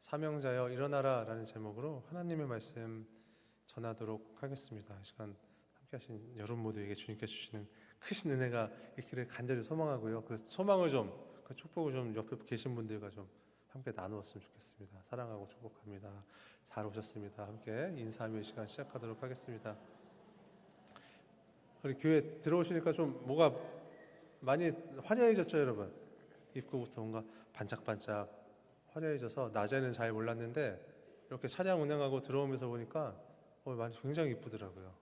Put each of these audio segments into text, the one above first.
사명자여 일어나라라는 제목으로 하나님의 말씀 전하도록 하겠습니다. 이 시간 함께 하신 여러분 모두에게 주님께 주시는 크신 은혜가 있기를 간절히 소망하고요. 그 소망을 좀, 그 축복을 좀 옆에 계신 분들과 좀 함께 나누었으면 좋겠습니다. 사랑하고 축복합니다. 잘 오셨습니다. 함께 인사하며 이 시간 시작하도록 하겠습니다. 우리 교회 들어오시니까 좀 뭐가 많이 화려해졌죠, 여러분. 입구부터 뭔가 반짝반짝 화려해져서 낮에는 잘 몰랐는데 이렇게 차량 운행하고 들어오면서 보니까 어, 많이 굉장히 이쁘더라고요.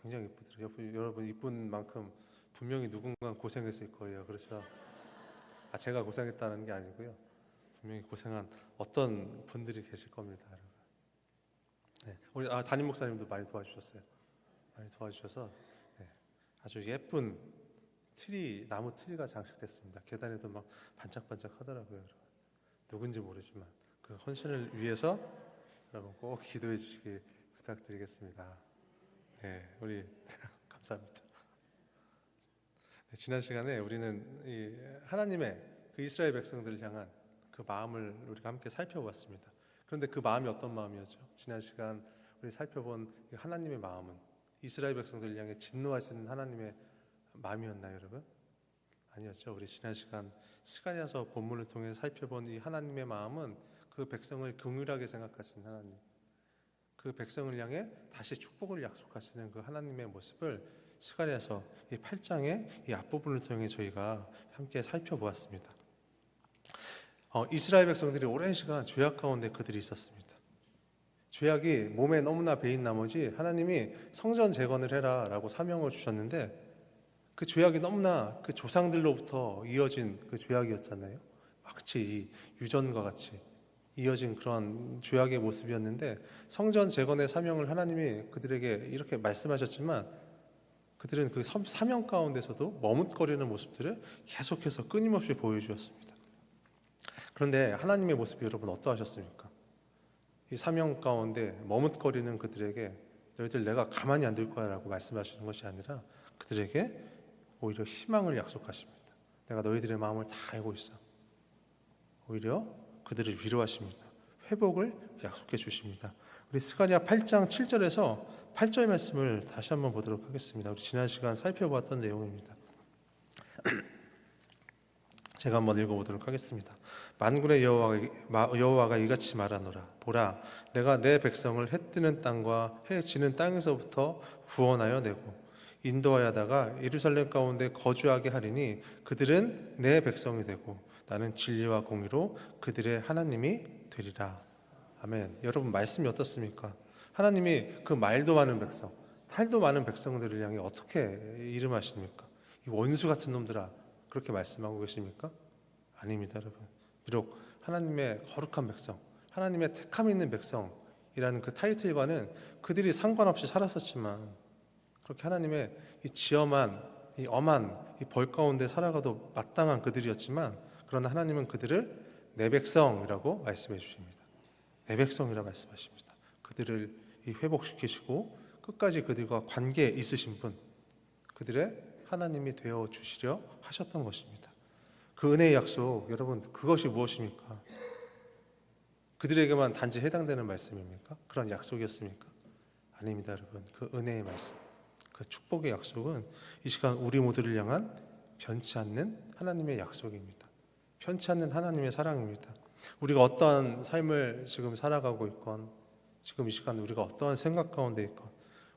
굉장히 이쁘더라고요. 여러분, 이쁜 만큼 분명히 누군가 고생했을 거예요. 그래서 아, 제가 고생했다는 게 아니고요. 분명히 고생한 어떤 분들이 계실 겁니다, 여러분. 네, 우리 아, 담임 목사님도 많이 도와주셨어요. 많이 도와주셔서 네, 아주 예쁜 트리 나무 트리가 장식됐습니다. 계단에도 막 반짝반짝 하더라고요, 여러분. 누군지 모르지만 그 헌신을 위해서 여러분 꼭 기도해 주시기 부탁드리겠습니다. 네, 우리 감사합니다. 네, 지난 시간에 우리는 이 하나님의 그 이스라엘 백성들을 향한 그 마음을 우리가 함께 살펴보았습니다. 그런데 그 마음이 어떤 마음이었죠? 지난 시간 우리 살펴본 이 하나님의 마음은 이스라엘 백성들을 향해 진노하시는 하나님의 마음이었나요, 여러분? 아니었죠. 우리 지난 시간 스가랴서 본문을 통해 살펴본 이 하나님의 마음은 그 백성을 긍휼하게 생각하시는 하나님, 그 백성을 향해 다시 축복을 약속하시는 그 하나님의 모습을 스가랴서 이 8장의 이 앞부분을 통해 저희가 함께 살펴보았습니다. 어, 이스라엘 백성들이 오랜 시간 죄악 가운데 그들이 있었습니다. 죄악이 몸에 너무나 배인 나머지 하나님이 성전 재건을 해라라고 사명을 주셨는데 그 죄악이 너무나 그 조상들로부터 이어진 그 죄악이었잖아요. 마치 이 유전과 같이 이어진 그런 죄악의 모습이었는데 성전 재건의 사명을 하나님이 그들에게 이렇게 말씀하셨지만 그들은 그 섬- 사명 가운데서도 머뭇거리는 모습들을 계속해서 끊임없이 보여주었습니다. 그런데 하나님의 모습이 여러분 어떠하셨습니까? 이 사명 가운데 머뭇거리는 그들에게 너희들 내가 가만히 안 둘 거야라고 말씀하시는 것이 아니라 그들에게 오히려 희망을 약속하십니다. 내가 너희들의 마음을 다 알고 있어. 오히려 그들을 위로하십니다. 회복을 약속해 주십니다. 우리 스가랴 8장 7절에서 8절 말씀을 다시 한번 보도록 하겠습니다. 우리 지난 시간 살펴보았던 내용입니다. 제가 한번 읽어보도록 하겠습니다. 만군의 여호와가, 마- 여호와가 이같이 말하노라. 보라, 내가 내 백성을 해 뜨는 땅과 해 지는 땅에서부터 구원하여 내고 인도하여다가 예루살렘 가운데 거주하게 하리니 그들은 내 백성이 되고 나는 진리와 공의로 그들의 하나님이 되리라. 아멘. 여러분 말씀이 어떻습니까? 하나님이 그 말도 많은 백성, 탈도 많은 백성들을 향해 어떻게 이름하십니까? 이 원수 같은 놈들아 그렇게 말씀하고 계십니까? 아닙니다, 여러분. 비록 하나님의 거룩한 백성, 하나님의 택함 있는 백성이라는 그 타이틀과는 그들이 상관없이 살았었지만 그렇게 하나님의 이 지엄한 이 엄한 이 벌 가운데 살아가도 마땅한 그들이었지만 그러나 하나님은 그들을 내 백성이라고 말씀해 주십니다. 내 백성이라 말씀하십니다. 그들을 이 회복시키시고 끝까지 그들과 관계 있으신 분, 그들의 하나님이 되어 주시려 하셨던 것입니다. 그 은혜의 약속, 여러분 그것이 무엇입니까? 그들에게만 단지 해당되는 말씀입니까? 그런 약속이었습니까? 아닙니다, 여러분. 그 은혜의 말씀, 그 축복의 약속은 이 시간 우리 모두를 향한 변치 않는 하나님의 약속입니다. 변치 않는 하나님의 사랑입니다. 우리가 어떠한 삶을 지금 살아가고 있건, 지금 이 시간 우리가 어떠한 생각 가운데 있건,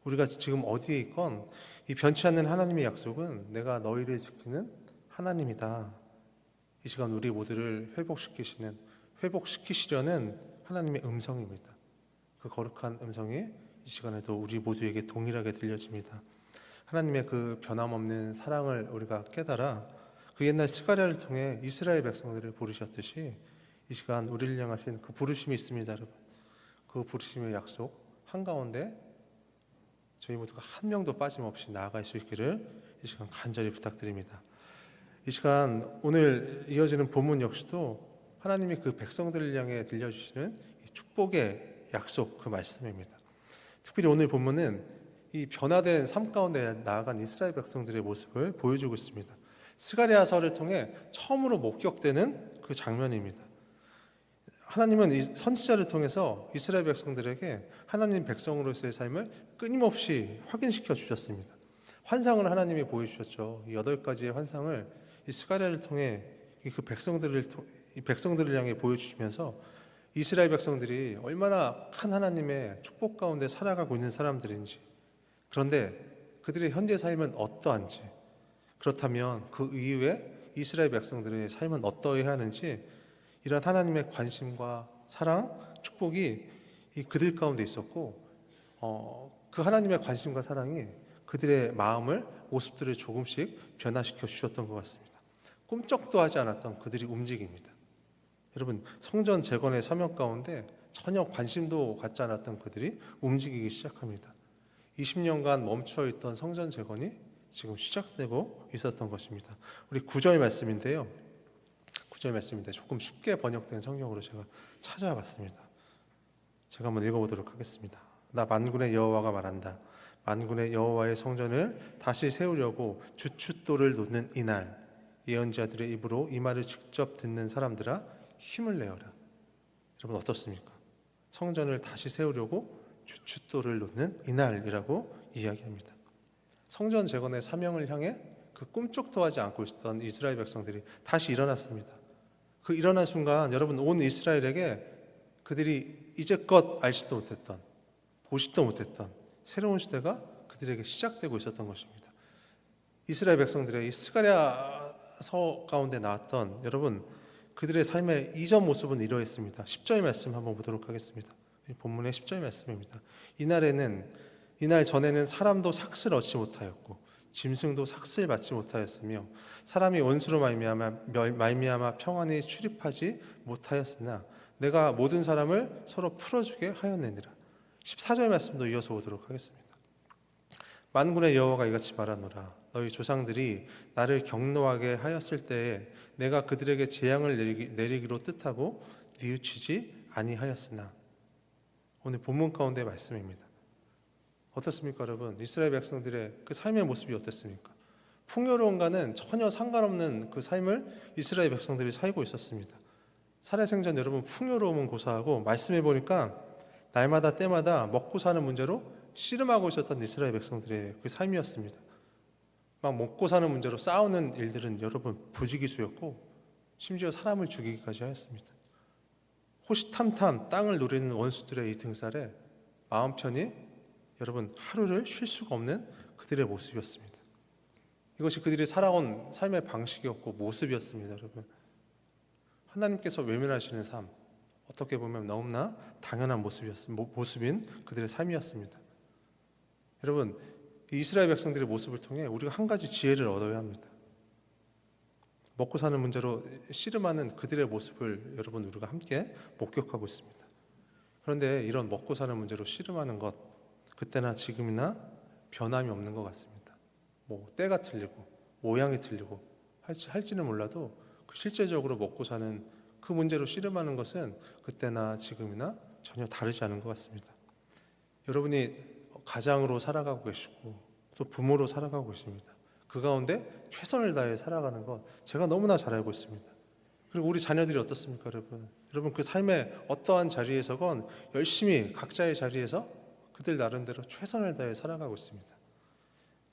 우리가 지금 어디에 있건 이 변치 않는 하나님의 약속은 내가 너희를 지키는 하나님이다. 이 시간 우리 모두를 회복시키시는 회복시키시려는 하나님의 음성입니다. 그 거룩한 음성이 이 시간에도 우리 모두에게 동일하게 들려집니다. 하나님의 그 변함없는 사랑을 우리가 깨달아 그 옛날 스가랴를 통해 이스라엘 백성들을 부르셨듯이 이 시간 우리를 향하신 그 부르심이 있습니다, 여러분. 그 부르심의 약속 한 가운데 저희 모두가 한 명도 빠짐없이 나아갈 수 있기를 이 시간 간절히 부탁드립니다. 이 시간 오늘 이어지는 본문 역시도 하나님이 그 백성들을 향해 들려주시는 이 축복의 약속 그 말씀입니다. 특별히 오늘 본문은 이 변화된 삶 가운데 나아간 이스라엘 백성들의 모습을 보여주고 있습니다. 스가랴서를 통해 처음으로 목격되는 그 장면입니다. 하나님은 이 선지자를 통해서 이스라엘 백성들에게 하나님 백성으로서의 삶을 끊임없이 확인시켜 주셨습니다. 환상을 하나님이 보여주셨죠. 이 여덟 가지의 환상을 이 스가랴를 통해 이그 백성들을 통- 이 백성들을 향해 보여주시면서 이스라엘 백성들이 얼마나 큰 하나님의 축복 가운데 살아가고 있는 사람들인지 그런데 그들의 현재 삶은 어떠한지 그렇다면 그 이후에 이스라엘 백성들의 삶은 어떠해야 하는지 이런 하나님의 관심과 사랑, 축복이 이 그들 가운데 있었고 어, 그 하나님의 관심과 사랑이 그들의 마음을 모습들을 조금씩 변화시켜 주셨던 것 같습니다. 꿈쩍도 하지 않았던 그들이 움직입니다. 여러분 성전 재건의 사명 가운데 전혀 관심도 갖지 않았던 그들이 움직이기 시작합니다. 20년간 멈춰 있던 성전 재건이 지금 시작되고 있었던 것입니다. 우리 9절 말씀인데요. 9절 말씀인데 조금 쉽게 번역된 성경으로 제가 찾아봤습니다. 제가 한번 읽어보도록 하겠습니다. 나 만군의 여호와가 말한다. 만군의 여호와의 성전을 다시 세우려고 주춧돌을 놓는 이날 예언자들의 입으로 이 말을 직접 듣는 사람들아 힘을 내어라. 여러분 어떻습니까? 성전을 다시 세우려고 주춧돌을 놓는 이날이라고 이야기합니다. 성전 재건의 사명을 향해 그 꿈쩍도 하지 않고 있었던 이스라엘 백성들이 다시 일어났습니다. 그 일어난 순간 여러분 온 이스라엘에게 그들이 이제껏 알지도 못했던 보지도 못했던 새로운 시대가 그들에게 시작되고 있었던 것입니다. 이스라엘 백성들의 이 스가랴서 가운데 나왔던 여러분 그들의 삶의 이전 모습은 이러했습니다. 10절 말씀 한번 보도록 하겠습니다. 이 본문의 10절 말씀입니다. 이날에는 이날 전에는 사람도 삭슬 얻지 못하였고 짐승도 삭슬 받지 못하였으며 사람이 원수로 말미암아 멸- 말미암아 평안히 출입하지 못하였으나 내가 모든 사람을 서로 풀어주게 하였느니라. 14절 말씀도 이어서 보도록 하겠습니다. 만군의 여호와가 이같이 말하노라 너희 조상들이 나를 경노하게 하였을 때에 내가 그들에게 재앙을 내리기, 내리기로 뜻하고 뉘우치지 아니하였으나 오늘 본문 가운데 말씀입니다. 어떻습니까, 여러분? 이스라엘 백성들의 그 삶의 모습이 어땠습니까? 풍요로운가는 전혀 상관없는 그 삶을 이스라엘 백성들이 살고 있었습니다. 살아생전 여러분 풍요로움은 고사하고 말씀해 보니까 날마다 때마다 먹고 사는 문제로 씨름하고 있었던 이스라엘 백성들의 그 삶이었습니다. 막 먹고 사는 문제로 싸우는 일들은 여러분 부지기수였고 심지어 사람을 죽이기까지 하였습니다. 호시탐탐 땅을 노리는 원수들의 이 등살에 마음 편히 여러분 하루를 쉴 수가 없는 그들의 모습이었습니다. 이것이 그들이 살아온 삶의 방식이었고 모습이었습니다, 여러분. 하나님께서 외면하시는 삶 어떻게 보면 너무나 당연한 모습이었 모- 모습인 그들의 삶이었습니다. 여러분 이 이스라엘 백성들의 모습을 통해 우리가 한 가지 지혜를 얻어야 합니다. 먹고 사는 문제로 씨름하는 그들의 모습을 여러분 우리가 함께 목격하고 있습니다. 그런데 이런 먹고 사는 문제로 씨름하는 것 그때나 지금이나 변함이 없는 것 같습니다. 뭐 때가 틀리고 모양이 틀리고 할지, 할지는 몰라도 그 실제적으로 먹고 사는 그 문제로 씨름하는 것은 그때나 지금이나 전혀 다르지 않은 것 같습니다. 여러분이 가장으로 살아가고 계시고 또 부모로 살아가고 계십니다. 그 가운데 최선을 다해 살아가는 것 제가 너무나 잘 알고 있습니다. 그리고 우리 자녀들이 어떻습니까, 여러분? 여러분 그 삶의 어떠한 자리에서건 열심히 각자의 자리에서 그들 나름대로 최선을 다해 살아가고 있습니다.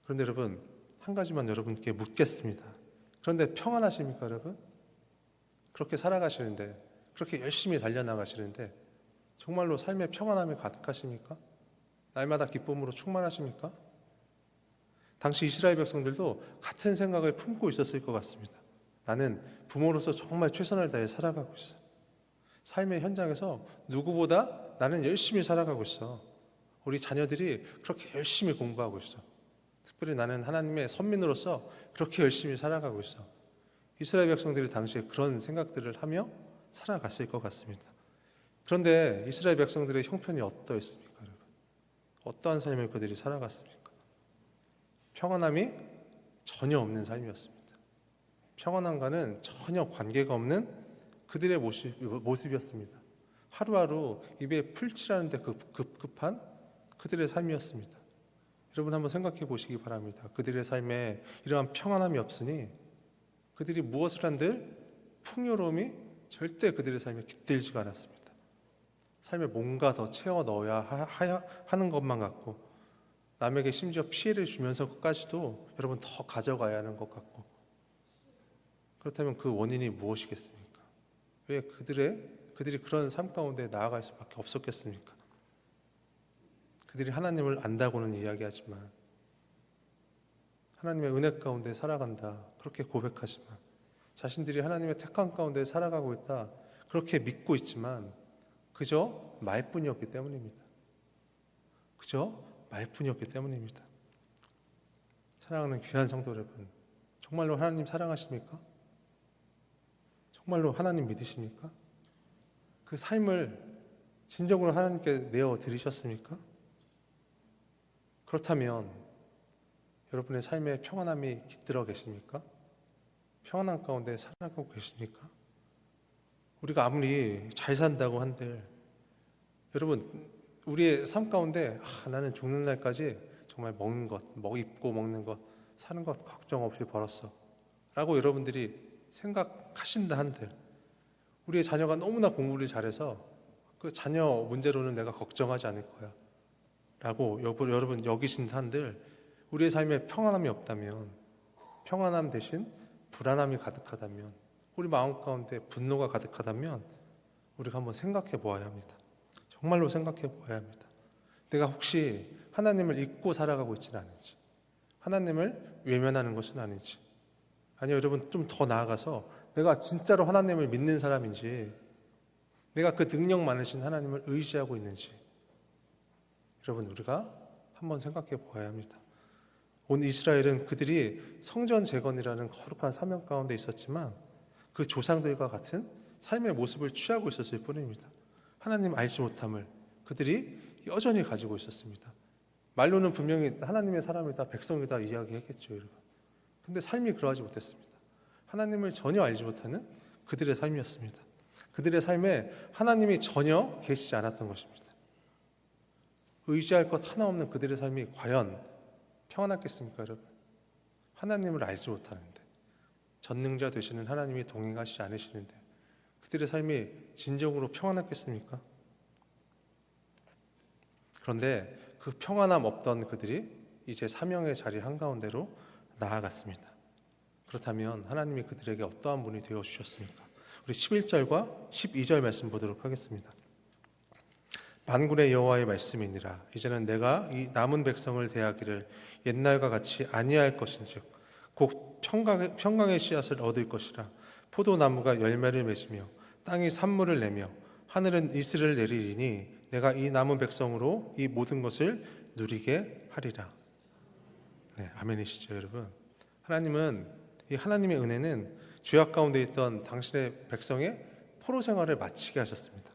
그런데 여러분 한 가지만 여러분께 묻겠습니다. 그런데 평안하십니까, 여러분? 그렇게 살아가시는데 그렇게 열심히 달려나가시는데 정말로 삶의 평안함이 가득하십니까? 날마다 기쁨으로 충만하십니까? 당시 이스라엘 백성들도 같은 생각을 품고 있었을 것 같습니다. 나는 부모로서 정말 최선을 다해 살아가고 있어. 삶의 현장에서 누구보다 나는 열심히 살아가고 있어. 우리 자녀들이 그렇게 열심히 공부하고 있어. 특별히 나는 하나님의 선민으로서 그렇게 열심히 살아가고 있어. 이스라엘 백성들이 당시에 그런 생각들을 하며 살아갔을 것 같습니다. 그런데 이스라엘 백성들의 형편이 어떠했습니까, 여러분? 어떠한 삶을 그들이 살아갔습니까? 평안함이 전혀 없는 삶이었습니다. 평안함과는 전혀 관계가 없는 그들의 모습, 모습이었습니다. 하루하루 입에 풀칠하는데 급, 급급한 그들의 삶이었습니다. 여러분 한번 생각해 보시기 바랍니다. 그들의 삶에 이러한 평안함이 없으니 그들이 무엇을 한들 풍요로움이 절대 그들의 삶에 깃들지가 않았습니다. 삶에 뭔가 더 채워 넣어야 하는 것만 같고 남에게 심지어 피해를 주면서까지도 여러분 더 가져가야 하는 것 같고 그렇다면 그 원인이 무엇이겠습니까? 왜 그들의 그들이 그런 삶 가운데 나아갈 수밖에 없었겠습니까? 그들이 하나님을 안다고는 이야기하지만 하나님의 은혜 가운데 살아간다 그렇게 고백하지만 자신들이 하나님의 택한 가운데 살아가고 있다 그렇게 믿고 있지만 그저 말뿐이었기 때문입니다. 그저 말뿐이었기 때문입니다. 사랑하는 귀한 성도 여러분, 정말로 하나님 사랑하십니까? 정말로 하나님 믿으십니까? 그 삶을 진정으로 하나님께 내어 드리셨습니까? 그렇다면 여러분의 삶에 평안함이 깃들어 계십니까? 평안함 가운데 살아가고 계십니까? 우리가 아무리 잘 산다고 한들 여러분 우리의 삶 가운데 아, 나는 죽는 날까지 정말 먹는 것, 먹 입고 먹는 것, 사는 것 걱정 없이 벌었어. 라고 여러분들이 생각하신다 한들 우리의 자녀가 너무나 공부를 잘해서 그 자녀 문제로는 내가 걱정하지 않을 거야. 라고 여러분 여기신다 한들 우리의 삶에 평안함이 없다면 평안함 대신 불안함이 가득하다면 우리 마음 가운데 분노가 가득하다면 우리가 한번 생각해 보아야 합니다. 정말로 생각해 보아야 합니다. 내가 혹시 하나님을 잊고 살아가고 있지는 않은지, 하나님을 외면하는 것은 아닌지, 아니요 여러분 좀 더 나아가서 내가 진짜로 하나님을 믿는 사람인지, 내가 그 능력 많으신 하나님을 의지하고 있는지, 여러분 우리가 한번 생각해 보아야 합니다. 온 이스라엘은 그들이 성전 재건이라는 거룩한 사명 가운데 있었지만 그 조상들과 같은 삶의 모습을 취하고 있었을 뿐입니다. 하나님 알지 못함을 그들이 여전히 가지고 있었습니다. 말로는 분명히 하나님의 사람이다, 백성이다 이야기했겠죠, 여러분. 근데 삶이 그러하지 못했습니다. 하나님을 전혀 알지 못하는 그들의 삶이었습니다. 그들의 삶에 하나님이 전혀 계시지 않았던 것입니다. 의지할 것 하나 없는 그들의 삶이 과연 평안하겠습니까, 여러분? 하나님을 알지 못하는데 전능자 되시는 하나님이 동행하시지 않으시는데 그들의 삶이 진정으로 평안하겠습니까? 그런데 그 평안함 없던 그들이 이제 사명의 자리 한가운데로 나아갔습니다. 그렇다면 하나님이 그들에게 어떠한 분이 되어 주셨습니까? 우리 11절과 12절 말씀 보도록 하겠습니다. 만군의 여호와의 말씀이니라 이제는 내가 이 남은 백성을 대하기를 옛날과 같이 아니할 것인즉 곧 평강의 씨앗을 얻을 것이라 포도나무가 열매를 맺으며 땅이 산물을 내며 하늘은 이슬을 내리리니 내가 이 남은 백성으로 이 모든 것을 누리게 하리라. 네, 아멘이시죠, 여러분. 하나님은 이 하나님의 은혜는 죄악 가운데 있던 당신의 백성의 포로 생활을 마치게 하셨습니다.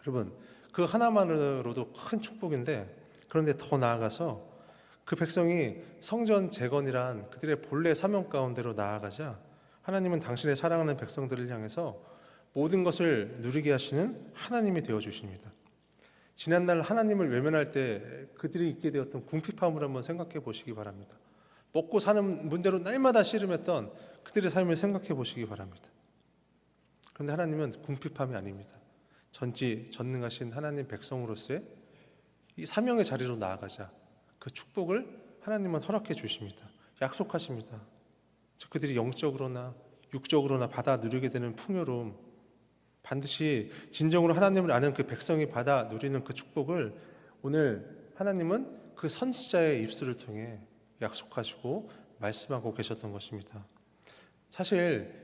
여러분, 그 하나만으로도 큰 축복인데 그런데 더 나아가서 그 백성이 성전 재건이란 그들의 본래 사명 가운데로 나아가자 하나님은 당신의 사랑하는 백성들을 향해서 모든 것을 누리게 하시는 하나님이 되어 주십니다. 지난날 하나님을 외면할 때 그들이 있게 되었던 궁핍함을 한번 생각해 보시기 바랍니다. 먹고 사는 문제로 날마다 씨름했던 그들의 삶을 생각해 보시기 바랍니다. 그런데 하나님은 궁핍함이 아닙니다. 전지 전능하신 하나님 백성으로서의 이 사명의 자리로 나아가자 그 축복을 하나님은 허락해 주십니다. 약속하십니다. 즉 그들이 영적으로나 육적으로나 받아 누리게 되는 풍요로움 반드시 진정으로 하나님을 아는 그 백성이 받아 누리는 그 축복을 오늘 하나님은 그 선지자의 입술을 통해 약속하시고 말씀하고 계셨던 것입니다. 사실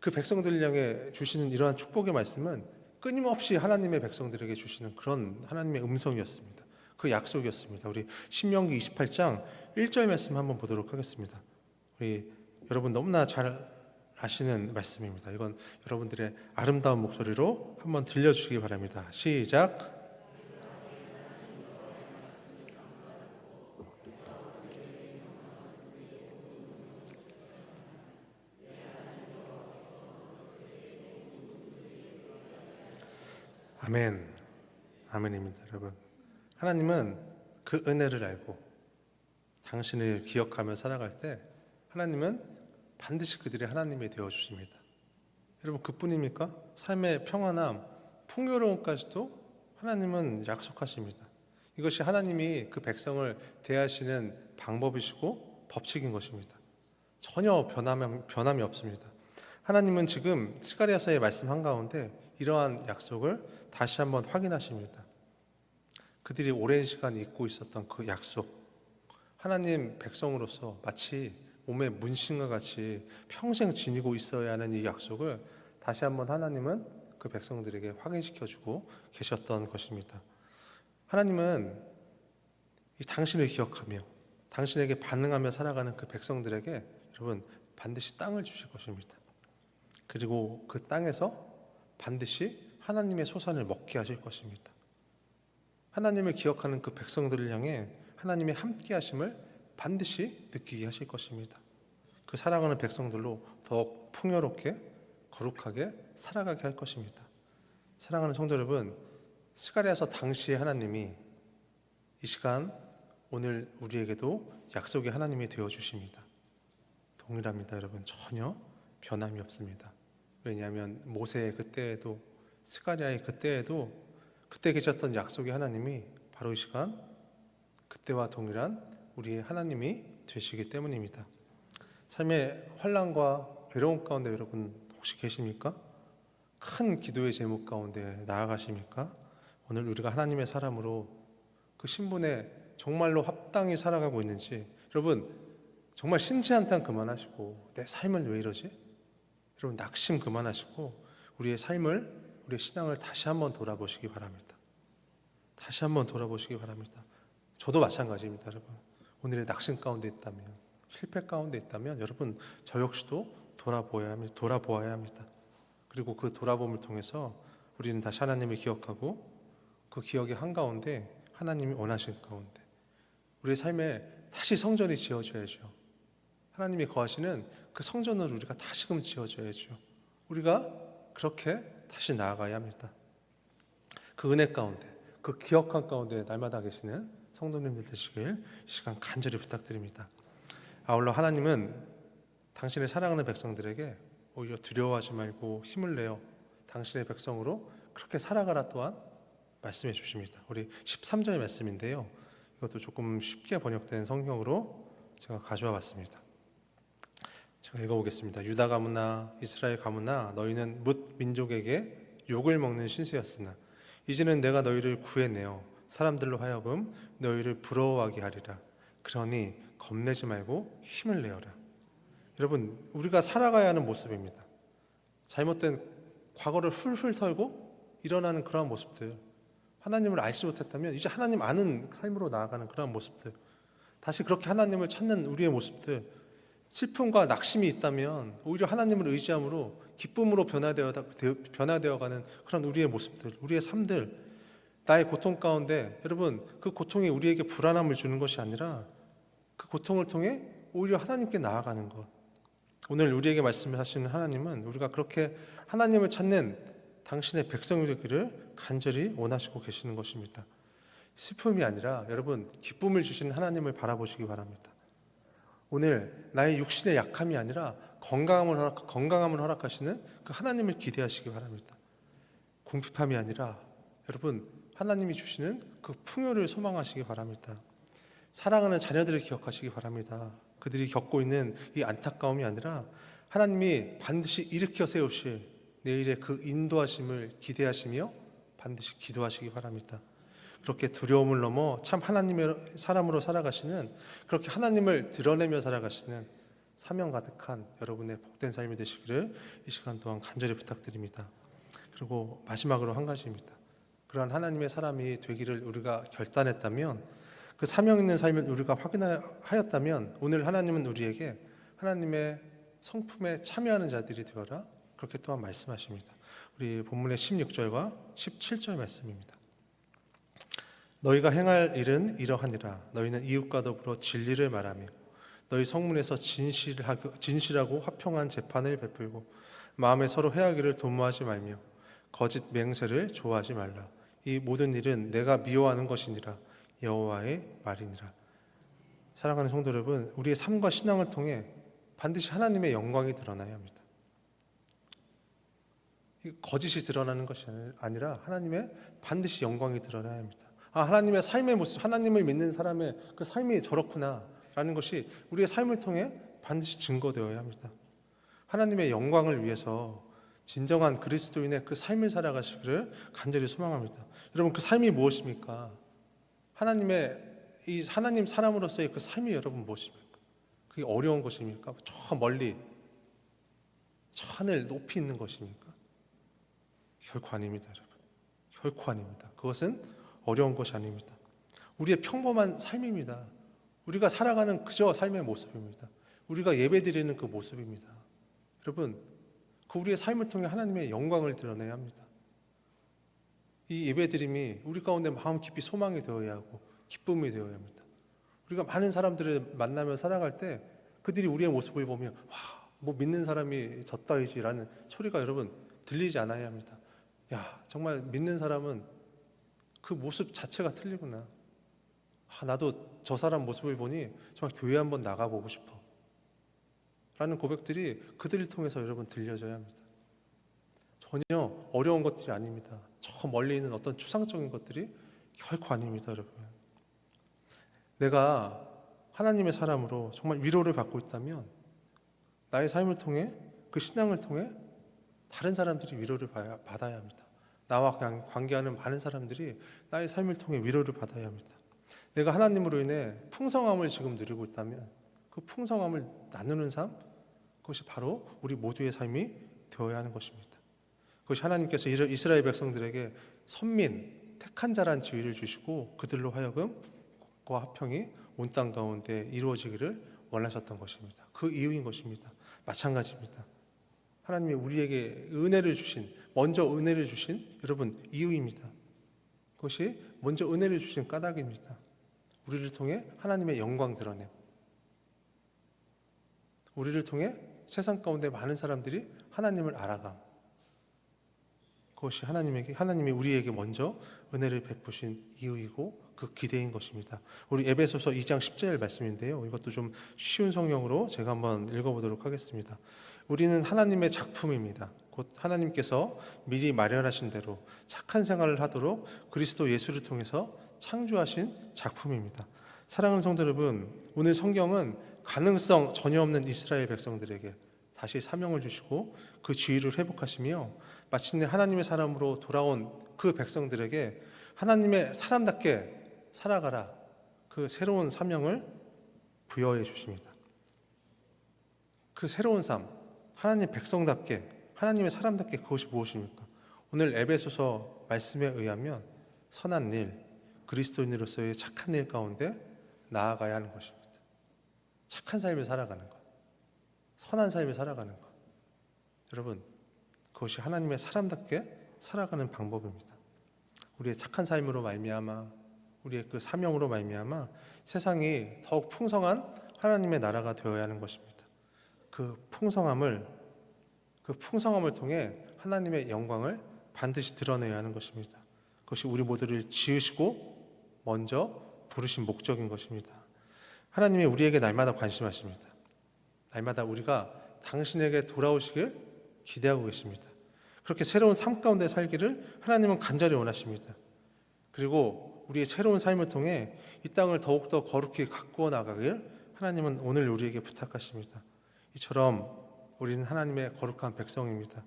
그 백성들을 향해 주시는 이러한 축복의 말씀은 끊임없이 하나님의 백성들에게 주시는 그런 하나님의 음성이었습니다. 그 약속이었습니다. 우리 신명기 28장 1절 말씀 한번 보도록 하겠습니다. 우리 여러분 너무나 잘 아시는 말씀입니다. 이건 여러분들의 아름다운 목소리로 한번 들려주시기 바랍니다. 시작. 아멘. 아멘입니다, 여러분. 하나님은 그 은혜를 알고 당신을 기억하며 살아갈 때 하나님은 반드시 그들의 하나님이 되어 주십니다. 여러분 그뿐입니까? 삶의 평안함, 풍요로움까지도 하나님은 약속하십니다. 이것이 하나님이 그 백성을 대하시는 방법이시고 법칙인 것입니다. 전혀 변함이, 변함이 없습니다. 하나님은 지금 스가리아서의 말씀 한가운데 이러한 약속을 다시 한번 확인하십니다. 그들이 오랜 시간 잊고 있었던 그 약속, 하나님 백성으로서 마치 몸에 문신과 같이 평생 지니고 있어야 하는 이 약속을 다시 한번 하나님은 그 백성들에게 확인시켜 주고 계셨던 것입니다. 하나님은 이 당신을 기억하며 당신에게 반응하며 살아가는 그 백성들에게 여러분 반드시 땅을 주실 것입니다. 그리고 그 땅에서 반드시 하나님의 소산을 먹게 하실 것입니다. 하나님을 기억하는 그 백성들을 향해 하나님의 함께 하심을 반드시 느끼게 하실 것입니다. 그 사랑하는 백성들로 더욱 풍요롭게 거룩하게 살아가게 할 것입니다. 사랑하는 성도 여러분, 스가랴서 당시의 하나님이 이 시간 오늘 우리에게도 약속의 하나님이 되어 주십니다. 동일합니다, 여러분. 전혀 변함이 없습니다. 왜냐하면 모세의 그때에도 스가랴의 그때에도 그때 계셨던 약속의 하나님이 바로 이 시간 그때와 동일한 우리의 하나님이 되시기 때문입니다. 삶의 환란과 괴로움 가운데 여러분 혹시 계십니까? 큰 기도의 제목 가운데 나아가십니까? 오늘 우리가 하나님의 사람으로 그 신분에 정말로 합당히 살아가고 있는지 여러분 정말 신지 한탄 그만하시고 내 삶은 왜 이러지? 여러분 낙심 그만하시고 우리의 삶을 우리의 신앙을 다시 한번 돌아보시기 바랍니다. 다시 한번 돌아보시기 바랍니다. 저도 마찬가지입니다, 여러분. 오늘의 낙심 가운데 있다면, 실패 가운데 있다면, 여러분 저 역시도 돌아보아야 합니다. 돌아보아야 합니다. 그리고 그 돌아봄을 통해서 우리는 다시 하나님을 기억하고 그 기억의 한 가운데 하나님이 원하신 가운데 우리의 삶에 다시 성전이 지어져야죠. 하나님이 거하시는 그 성전을 우리가 다시금 지어져야죠. 우리가 그렇게 다시 나아가야 합니다. 그 은혜 가운데, 그 기억한 가운데 날마다 계시는 성도님들 되시길 이 시간 간절히 부탁드립니다. 아울러 하나님은 당신의 사랑하는 백성들에게 오히려 두려워하지 말고 힘을 내어 당신의 백성으로 그렇게 살아가라 또한 말씀해 주십니다. 우리 13절의 말씀인데요. 이것도 조금 쉽게 번역된 성경으로 제가 가져와 봤습니다. 제가 읽어보겠습니다. 유다 가문아 이스라엘 가문아 너희는 뭇 민족에게 욕을 먹는 신세였으나 이제는 내가 너희를 구해내어 사람들로 하여금 너희를 부러워하게 하리라. 그러니 겁내지 말고 힘을 내어라. 여러분 우리가 살아가야 하는 모습입니다. 잘못된 과거를 훌훌 털고 일어나는 그러한 모습들. 하나님을 알지 못했다면 이제 하나님 아는 삶으로 나아가는 그러한 모습들. 다시 그렇게 하나님을 찾는 우리의 모습들. 슬픔과 낙심이 있다면 오히려 하나님을 의지함으로 기쁨으로 변화되어 변화되어가는 그런 우리의 모습들, 우리의 삶들, 나의 고통 가운데 여러분 그 고통이 우리에게 불안함을 주는 것이 아니라 그 고통을 통해 오히려 하나님께 나아가는 것. 오늘 우리에게 말씀하시는 하나님은 우리가 그렇게 하나님을 찾는 당신의 백성이 되기를 간절히 원하시고 계시는 것입니다. 슬픔이 아니라 여러분 기쁨을 주시는 하나님을 바라보시기 바랍니다. 오늘 나의 육신의 약함이 아니라 건강함을, 허락, 건강함을 허락하시는 그 하나님을 기대하시기 바랍니다. 궁핍함이 아니라 여러분 하나님이 주시는 그 풍요를 소망하시기 바랍니다. 사랑하는 자녀들을 기억하시기 바랍니다. 그들이 겪고 있는 이 안타까움이 아니라 하나님이 반드시 일으켜 세우실 내일의 그 인도하심을 기대하시며 반드시 기도하시기 바랍니다. 그렇게 두려움을 넘어 참 하나님의 사람으로 살아가시는 그렇게 하나님을 드러내며 살아가시는 사명 가득한 여러분의 복된 삶이 되시기를 이 시간 동안 간절히 부탁드립니다. 그리고 마지막으로 한 가지입니다. 그러한 하나님의 사람이 되기를 우리가 결단했다면 그 사명 있는 삶을 우리가 확인하였다면 오늘 하나님은 우리에게 하나님의 성품에 참여하는 자들이 되어라 그렇게 또한 말씀하십니다. 우리 본문의 16절과 17절 말씀입니다. 너희가 행할 일은 이러하니라 너희는 이웃과 더불어 진리를 말하며 너희 성문에서 진실하고, 화평한 재판을 베풀고 마음에 서로 해하기를 도모하지 말며 거짓 맹세를 좋아하지 말라 이 모든 일은 내가 미워하는 것이니라 여호와의 말이니라 사랑하는 성도 여러분 우리의 삶과 신앙을 통해 반드시 하나님의 영광이 드러나야 합니다 이 거짓이 드러나는 것이 아니라 하나님의 반드시 영광이 드러나야 합니다. 아, 하나님의 삶의 모습, 하나님을 믿는 사람의 그 삶이 저렇구나라는 것이 우리의 삶을 통해 반드시 증거되어야 합니다. 하나님의 영광을 위해서 진정한 그리스도인의 그 삶을 살아가시기를 간절히 소망합니다. 여러분 그 삶이 무엇입니까? 하나님의 이 하나님 사람으로서의 그 삶이 여러분 무엇입니까? 그게 어려운 것입니까? 저 멀리 저 하늘 높이 있는 것입니까? 결코 아닙니다, 여러분. 결코 아닙니다. 그것은 어려운 것이 아닙니다. 우리의 평범한 삶입니다. 우리가 살아가는 그저 삶의 모습입니다. 우리가 예배드리는 그 모습입니다. 여러분, 그 우리의 삶을 통해 하나님의 영광을 드러내야 합니다. 이 예배드림이 우리 가운데 마음 깊이 소망이 되어야 하고 기쁨이 되어야 합니다. 우리가 많은 사람들을 만나며 살아갈 때 그들이 우리의 모습을 보면 와, 뭐 믿는 사람이 졌다이지라는 소리가 여러분 들리지 않아야 합니다. 야, 정말 믿는 사람은 그 모습 자체가 틀리구나. 아, 나도 저 사람 모습을 보니 정말 교회 한번 나가보고 싶어. 라는 고백들이 그들을 통해서 여러분 들려져야 합니다. 전혀 어려운 것들이 아닙니다. 저 멀리 있는 어떤 추상적인 것들이 결코 아닙니다, 여러분. 내가 하나님의 사람으로 정말 위로를 받고 있다면 나의 삶을 통해 그 신앙을 통해 다른 사람들이 위로를 받아야 합니다. 나와 관계하는 많은 사람들이 나의 삶을 통해 위로를 받아야 합니다. 내가 하나님으로 인해 풍성함을 지금 누리고 있다면 그 풍성함을 나누는 삶 그것이 바로 우리 모두의 삶이 되어야 하는 것입니다. 그것이 하나님께서 이스라- 이스라엘 백성들에게 선민 택한 자란 지위를 주시고 그들로 하여금 과 화평이 온 땅 가운데 이루어지기를 원하셨던 것입니다. 그 이유인 것입니다. 마찬가지입니다. 하나님이 우리에게 은혜를 주신 먼저 은혜를 주신 여러분 이유입니다. 그것이 먼저 은혜를 주신 까닭입니다. 우리를 통해 하나님의 영광 드러내고 우리를 통해 세상 가운데 많은 사람들이 하나님을 알아감. 그것이 하나님에게 하나님이 우리에게 먼저 은혜를 베푸신 이유이고 그 기대인 것입니다. 우리 에베소서 2장 10절 말씀인데요. 이것도 좀 쉬운 성경으로 제가 한번 읽어보도록 하겠습니다. 우리는 하나님의 작품입니다. 곧 하나님께서 미리 마련하신 대로 착한 생활을 하도록 그리스도 예수를 통해서 창조하신 작품입니다. 사랑하는 성도 여러분, 오늘 성경은 가능성 전혀 없는 이스라엘 백성들에게 다시 사명을 주시고 그 지위를 회복하시며 마침내 하나님의 사람으로 돌아온 그 백성들에게 하나님의 사람답게 살아가라 그 새로운 사명을 부여해 주십니다. 그 새로운 삶, 하나님 백성답게 하나님의 사람답게 그것이 무엇입니까? 오늘 에베소서 말씀에 의하면 선한 일, 그리스도인으로서의 착한 일 가운데 나아가야 하는 것입니다. 착한 삶을 살아가는 것, 선한 삶을 살아가는 것. 여러분, 그것이 하나님의 사람답게 살아가는 방법입니다. 우리의 착한 삶으로 말미암아 우리의 그 사명으로 말미암아 세상이 더욱 풍성한 하나님의 나라가 되어야 하는 것입니다. 그 풍성함을 그 풍성함을 통해 하나님의 영광을 반드시 드러내야 하는 것입니다. 그것이 우리 모두를 지으시고 먼저 부르신 목적인 것입니다. 하나님이 우리에게 날마다 관심하십니다. 날마다 우리가 당신에게 돌아오시길 기대하고 계십니다. 그렇게 새로운 삶 가운데 살기를 하나님은 간절히 원하십니다. 그리고 우리의 새로운 삶을 통해 이 땅을 더욱더 거룩히 가꾸어 나가길 하나님은 오늘 우리에게 부탁하십니다. 이처럼 우리는 하나님의 거룩한 백성입니다.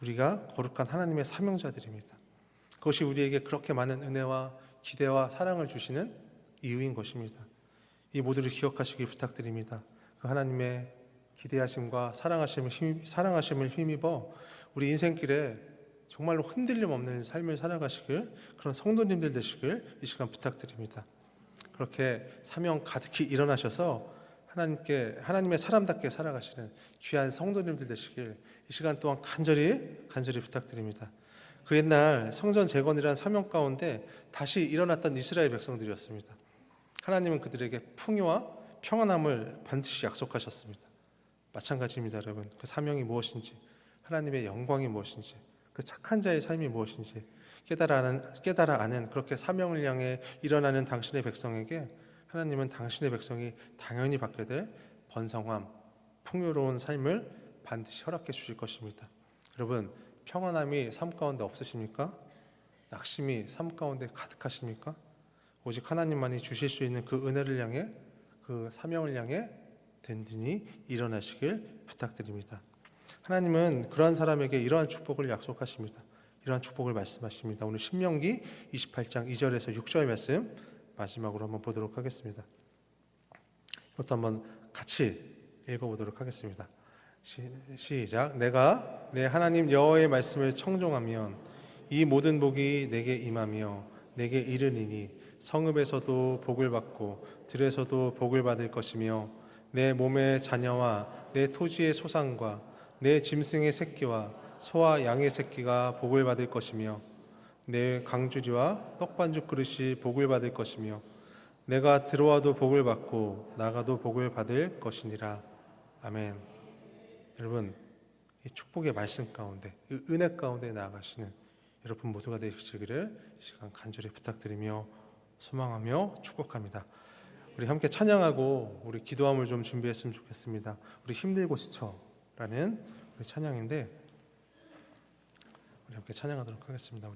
우리가 거룩한 하나님의 사명자들입니다. 그것이 우리에게 그렇게 많은 은혜와 기대와 사랑을 주시는 이유인 것입니다. 이 모두를 기억하시길 부탁드립니다. 그 하나님의 기대하심과 사랑하심을, 힘, 사랑하심을 힘입어 우리 인생길에 정말로 흔들림 없는 삶을 살아가시길 그런 성도님들 되시길 이 시간 부탁드립니다. 그렇게 사명 가득히 일어나셔서 하나님께 하나님의 사람답게 살아가시는 귀한 성도님들 되시길 이 시간 동안 간절히 간절히 부탁드립니다. 그 옛날 성전 재건이라는 사명 가운데 다시 일어났던 이스라엘 백성들이었습니다. 하나님은 그들에게 풍요와 평안함을 반드시 약속하셨습니다. 마찬가지입니다, 여러분. 그 사명이 무엇인지, 하나님의 영광이 무엇인지, 그 착한 자의 삶이 무엇인지 깨달아 아는, 깨달아 아는 그렇게 사명을 향해 일어나는 당신의 백성에게 하나님은 당신의 백성이 당연히 받게 될 번성함, 풍요로운 삶을 반드시 허락해 주실 것입니다. 여러분, 평안함이 삶 가운데 없으십니까? 낙심이 삶 가운데 가득하십니까? 오직 하나님만이 주실 수 있는 그 은혜를 향해 그 사명을 향해 든든히 일어나시길 부탁드립니다. 하나님은 그러한 사람에게 이러한 축복을 약속하십니다. 이러한 축복을 말씀하십니다. 오늘 신명기 28장 2절에서 6절 말씀 마지막으로 한번 보도록 하겠습니다. 이것도 한번 같이 읽어보도록 하겠습니다. 시, 시작. 내가 내 하나님 여호와의 말씀을 청종하면 이 모든 복이 내게 임하며 내게 이르니니 성읍에서도 복을 받고 들에서도 복을 받을 것이며 내 몸의 자녀와 내 토지의 소산과 내 짐승의 새끼와 소와 양의 새끼가 복을 받을 것이며 내 강주리와 떡반죽 그릇이 복을 받을 것이며 내가 들어와도 복을 받고 나가도 복을 받을 것이니라. 아멘. 여러분 이 축복의 말씀 가운데 이 은혜 가운데 나아가시는 여러분 모두가 되시기를 이 시간 간절히 부탁드리며 소망하며 축복합니다. 우리 함께 찬양하고 우리 기도함을 좀 준비했으면 좋겠습니다. 우리 힘들고 지쳐라는 우리 찬양인데 우리 함께 찬양하도록 하겠습니다. 우리